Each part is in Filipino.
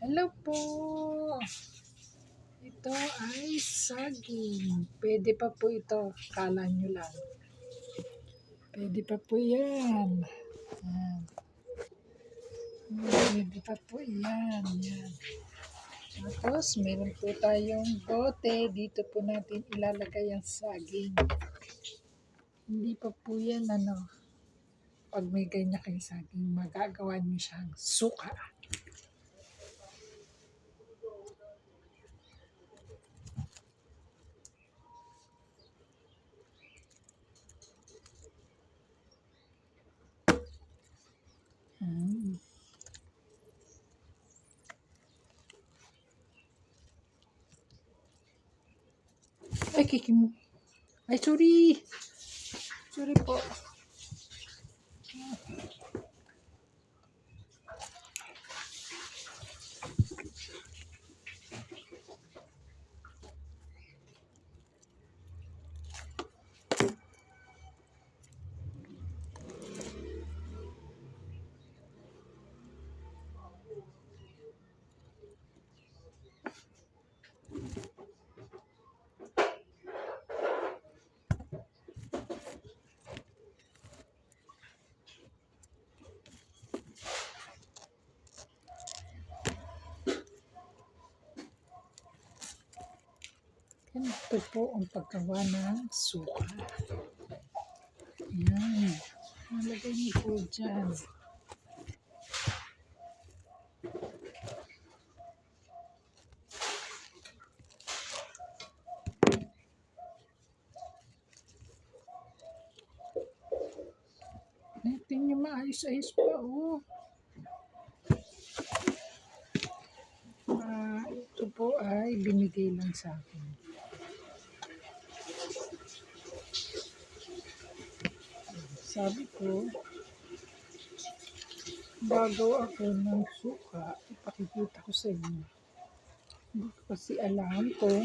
Hello po. Ito ay saging. Pwede pa po ito. Kala nyo lang. Pwede pa po yan. Yan. Pwede pa po yan. Yan. Tapos, meron po tayong bote. Dito po natin ilalagay ang saging. Hindi pa po yan, ano, pag may ganyan kayo saging, magagawa niyo siyang suka. Ay, kiki mo. Ay, sorry. Sorry po. Ganito po ang paggawa ng suka. Yan. Nalagay niyo po dyan. Natin niyo maayos-ayos pa, oh. Ah, ito po ay binigay lang sa akin. Sabi ko, bago ako ng suka, ipakikita ko sa inyo. Kasi alam kung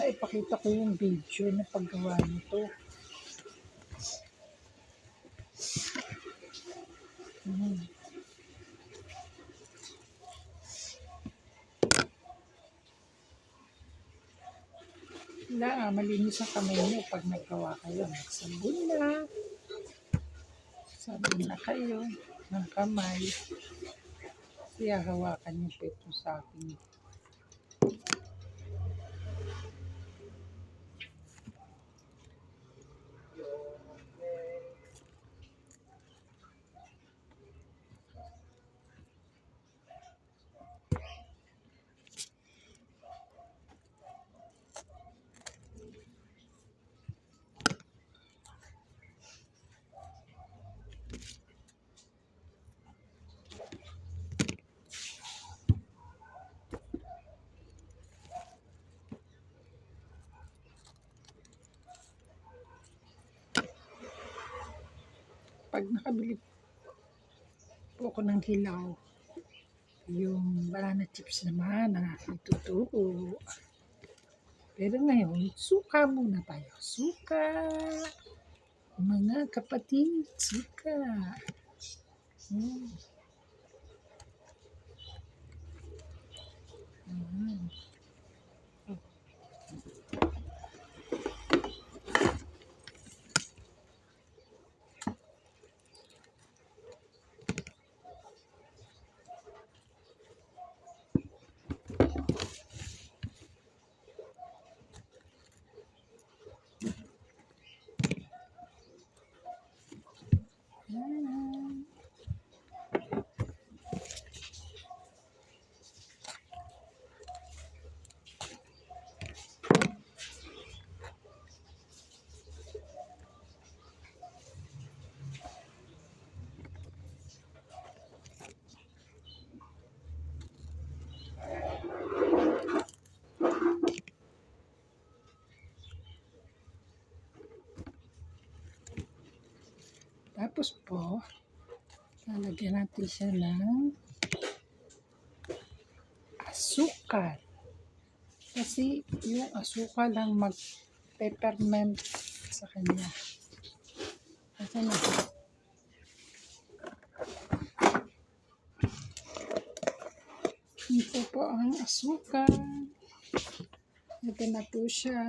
naipakita ko yung video na paggawa nito. Hmm. Kailangan malinis ang kamay niyo pag naggawa kayo. Magsabon na. Sabon na kayo ng kamay. Kaya hawakan niyo po ito sa akin. Pag nakabili po ako ng hilaw, yung banana chips naman ang aking tutuo. Pero ngayon, suka muna tayo. Suka! Mga kapatid, suka! Hmm. Yan. Tapos po, lalagyan natin siya ng asukal. Kasi yung asukal lang mag-peppermint sa kanya. Kasi na. Ito po ang asukal. Ito na po siya.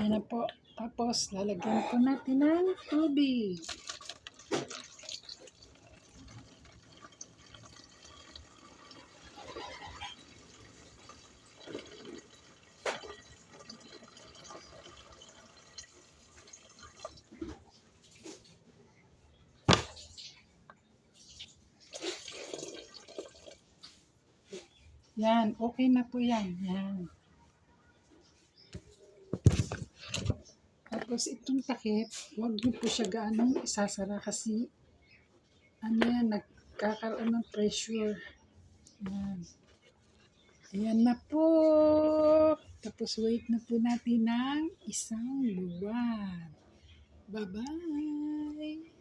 Ayan na po. Tapos, lalagyan po natin ng tubig. Yan, okay na po yan. Yan. Tapos itong takip, huwag niyo po siya gaanong isasara kasi ano yan, nagkakaroon ng pressure. Yan. Ayan na po. Tapos wait na po natin ng isang buwan. Bye-bye.